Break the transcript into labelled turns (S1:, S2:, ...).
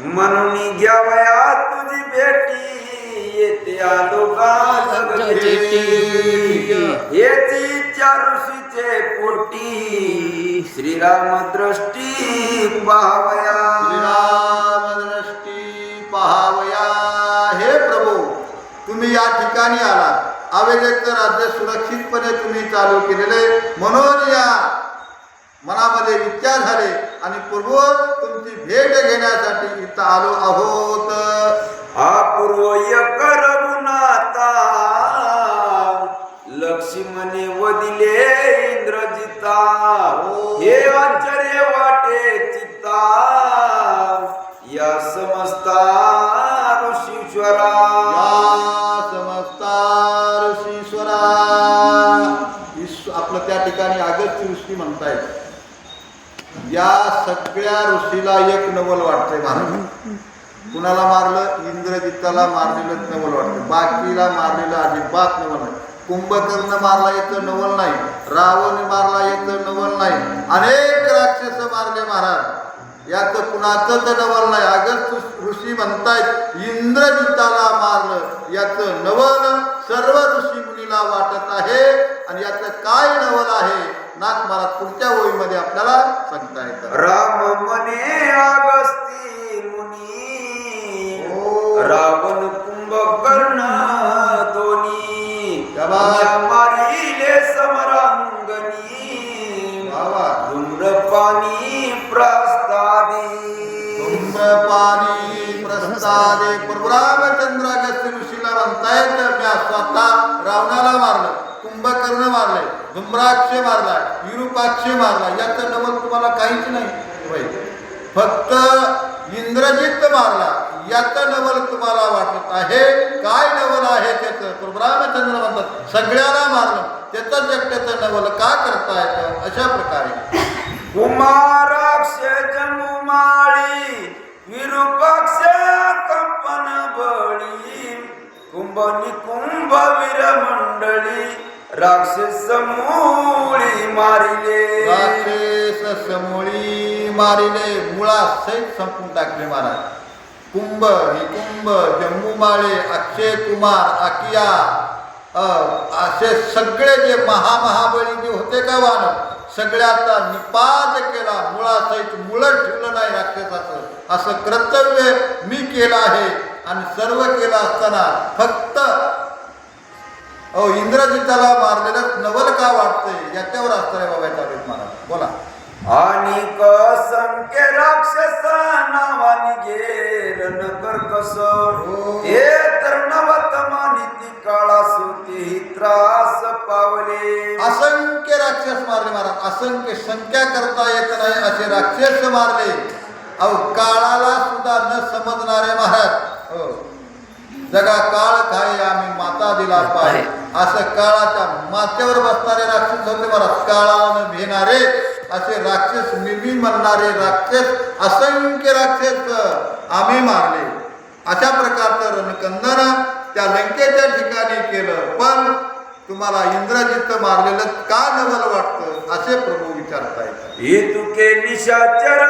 S1: म्हणून घ्यावया तुझी भेटी येते आलो येची इच्छा ऋषीचे पोटी. श्रीराम दृष्टी पाहावया.
S2: श्रीरामदृष्टी पहावया. हे प्रभू तुम्ही या ठिकाणी आलात. अवेलेचं राज्य सुरक्षितपणे तुम्ही चालू केलेले म्हणून या मनामध्ये विचार झाले आणि पूर्व तुमची भेट घेण्यासाठी इथं आलो आहोत.
S1: लक्ष्मणे वदिले इंद्रजिता. हे आश्चर्य वाटे चित्ता. या समस्ता ऋषीश्वरा
S2: या समस्ता ऋषीश्वरा आपलं त्या ठिकाणी अगस्त्य ऋषी म्हणतायत. या सगळ्या ऋषीला एक नवल वाटते महाराज कुणाला मारलं? इंद्रजिताला मारलेलं नवल वाटतं. बाकीला मारलेलं अजिबात नवल नाही. कुंभकर्ण मारला येतं नवल नाही. रावण मारला येतं नवल नाही. अनेक राक्षस मारले महाराज. याचं कुणाचंच नवल नाही. अगस्त ऋषी म्हणतायत इंद्रजिताला मारलं. याचं नवल सर्व ऋषी मुलीला वाटत आहे. आणि याचं काय नवल आहे? नाथ महाराज पुढच्या ओळीमध्ये आपल्याला सांगता येतं
S1: राम मने अगस्ती मुनी. रावण कुंभकर्ण. या मारिले समरांगणी. धूम्रपानी प्रस्तादी
S2: धूम्रपानी प्रसादे प्रभुरामचंद्र अगस्त्य ऋषीला म्हणतायत मी स्वतः रावणाला मारलं कुंभकर्ण मारलाय धुम्राक्ष मारला विरूपाक्ष मारला याचं नवल तुम्हाला काहीच नाही फक्त इंद्रजित मारला याचं नवल तुम्हाला वाटत आहे. काय नवल आहे त्याचं? प्रभुरामचंद्र म्हणतात सगळ्याला मारलं. त्याचं एकट्याचं नवल का करता येतं? अशा प्रकारे.
S1: कुमाराक्ष जमुमाळी विरूपाक्ष कंपन बळी. कुंभ निकुंभ वीर मंडळी राक्षस मूळी मारिले.
S2: राक्षस समोळी मारिले. मुळा सहित संपून टाकले महाराज. कुंभ निकुंभ जम्मूमाळे अक्षय कुमार आकिया असे सगळे जे महामहाबळी जे होते का वान सगळ्याचा निपात केला. मुळासहित मुळत ठेवलं नाही राक्षसाचं. असं कर्तव्य मी केलं आहे आणि सर्व केलं असताना फक्त अहो इंद्रजिताला मारलेलं नवल का वाटतंय? याच्यावर असतं रे बाबा चालू महाराज बोला.
S1: आणि संख्य राक्षस नावानी घे नगर कस?
S2: हो.
S1: हे तर नवतमानी ती काळा सुती त्रास पावले.
S2: असंख्य राक्षस मारले महाराज. असंख्य संख्या करता येत नाही असे राक्षस मारले. अहो काळाला सुद्धा न समजणारे महाराज. हो. जगा काळ काय आम्ही माता दिला पाय असं काळाच्या माथ्यावर बसणारे राक्षस होते. महाराज काळानं भिणारे असे राक्षस मिमी म्हणणारे राक्षस असंख्य राक्षस आम्ही मारले. अशा प्रकारचं रणकंदन त्या लंकेच्या ठिकाणी केलं. पण तुम्हाला इंद्रजित मारलेलं का नवल वाटतं? असे प्रभू विचारता येतात
S1: हे तुके निशाचर